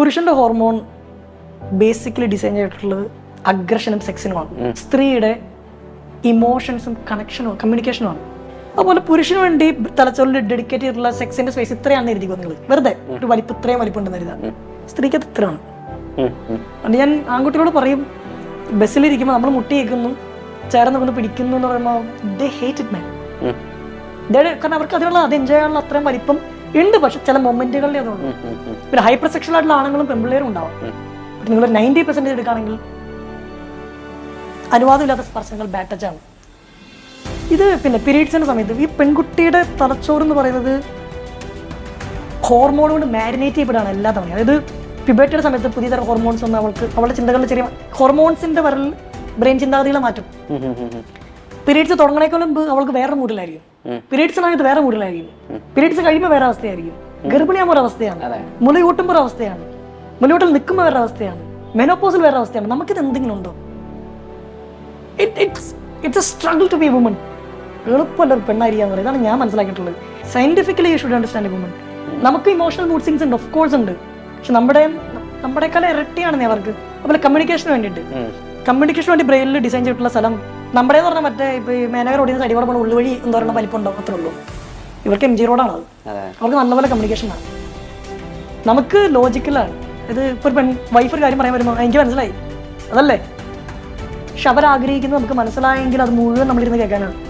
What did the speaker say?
പുരുഷന്റെ hormone basically design ചെയ്തിട്ടുള്ളത് അഗ്രഷനും സെക്സിനുമാണ് സ്ത്രീയുടെ ഇമോഷൻസും കണക്ഷനും കമ്മ്യൂണിക്കേഷനുമാണ് അതുപോലെ പുരുഷന് വേണ്ടി തലച്ചോറിൽ ഡെഡിക്കേറ്റ് ചെയ്തിട്ടുള്ള സെക്സിന്റെ സ്പേസ് ഇത്രയാണെന്ന് എഴുതിക്കോ നിങ്ങൾ വെറുതെ ഒരു വലിപ്പം ഇത്രയും വലിപ്പം ഉണ്ടെന്ന് എഴുതാം സ്ത്രീക്ക് അത് ഇത്രയാണ്. അതുകൊണ്ട് ഞാൻ ആൺകുട്ടികളോട് പറയും ബസ്സിലിരിക്കുമ്പോൾ നമ്മൾ മുട്ടി കേൾക്കുന്നു ചേർന്ന് കൊണ്ട് പിടിക്കുന്നു എന്ന് പറയുമ്പോൾ ദേ ഹേറ്റ് ഇറ്റ് മാൻ കാരണം അവർക്ക് അതിനുള്ള അത് എൻജോയ് ചെയ്യാനുള്ള അത്രയും വലിപ്പം ഉണ്ട് പക്ഷെ ചില മൊമെന്റുകളിലേ ഉം. പിന്നെ ഹൈപ്പർ സെക്ഷൽ ആയിട്ടുള്ള ആണുങ്ങളും പെൺപിള്ളേരും ഉണ്ടാവും. നിങ്ങൾ നയന്റി പെർസെന്റേജ് എടുക്കുകയാണെങ്കിൽ അനുവാദമില്ലാത്ത സ്പർശങ്ങൾ ബാഡ് ടച്ച് ആണ് ഇത് പിന്നെ പീരീഡ്സിന്റെ സമയത്ത് ഈ പെൺകുട്ടിയുടെ തലച്ചോറ് എന്ന് പറയുന്നത് ഹോർമോൺ കൊണ്ട് മാരിനേറ്റ് ചെയ്യപ്പെടുകയാണ് എല്ലാ തവണയും അതായത് പിബേറ്റിയുടെ സമയത്ത് പുതിയ തരം ഹോർമോൺസ് ഒന്നും അവൾക്ക് അവളുടെ ചിന്തകളിൽ ചെറിയ ഹോർമോൺസിന്റെ വരൽ ബ്രെയിൻ ചിന്താഗതികളെ മാറ്റും. പീരീഡ്സ് തുടങ്ങണേക്കാളും മുമ്പ് അവൾക്ക് വേറെ മൂഡിലായിരിക്കും. പിരീഡ്സ് സമയത്ത് വേറെ മൂഡിലായിരിക്കും. പീരീഡ്സ് കഴിയുമ്പോൾ വേറെ അവസ്ഥയായിരിക്കും. ഗർഭിണിയാകുമ്പോൾ ഒരു അവസ്ഥയാണ്. മുലയൂട്ടുമ്പോൾ ഒരു അവസ്ഥയാണ്. മുലയൂട്ടൽ നിൽക്കുമ്പോൾ വേറെ അവസ്ഥയാണ്. മെനോപ്പോസിൽ വേറെ അവസ്ഥയാണ്. നമുക്കിത് എന്തെങ്കിലും ഉണ്ടോ? It's a struggle to be woman എളുപ്പമല്ല ഒരു പെണ്ണായിരിക്കാൻ പറയുന്നത്. ഇതാണ് ഞാൻ മനസ്സിലാക്കിയിട്ടുള്ളത്. Scientifically you should understand woman നമുക്ക് ഇമോഷണൽ മൂഡ് സിങ്സ് ഉണ്ട്. ഓഫ് കോഴ്സ് ഉണ്ട്. പക്ഷെ നമ്മുടെ നമ്മുടെക്കാളും ഇരട്ടിയാണ് അവർക്ക്. അതുപോലെ കമ്മ്യൂണിക്കേഷന് വേണ്ടിയിട്ട്. കമ്മ്യൂണിക്കേഷന് കമ്മ്യൂണിക്കേഷൻ വേണ്ടി ബ്രെയിനിൽ ഡിസൈൻ ചെയ്തിട്ടുള്ള സ്ഥലം നമ്മുടെ എന്ന് പറഞ്ഞാൽ മറ്റേ ഇപ്പൊ ഈ മേനകർ ഓടിയുന്ന സൈഡിൽ കൂടെ പോകുന്ന ഉള്ളുവഴി എന്ന് പറയുന്ന വലിപ്പം ഉണ്ടോ അത്രേ ഉള്ളൂ. ഇവർക്ക് എം ജി റോഡാണ് അത് അതെ. അവർക്ക് നല്ലപോലെ കമ്മ്യൂണിക്കേഷൻ ആണ്. നമുക്ക് ലോജിക്കലാണ് ഇത് ഇപ്പൊ ഒരു പെൺ വൈഫ് ഒരു കാര്യം പറയാൻ വരുമ്പോൾ എനിക്ക് മനസ്സിലായി. അതല്ലേ? പക്ഷെ അവരാഗ്രഹിക്കുന്നത് നമുക്ക് മനസ്സിലായെങ്കിൽ അത് മുഴുവൻ നമ്മളിരുന്ന് കേൾക്കാനാണ്.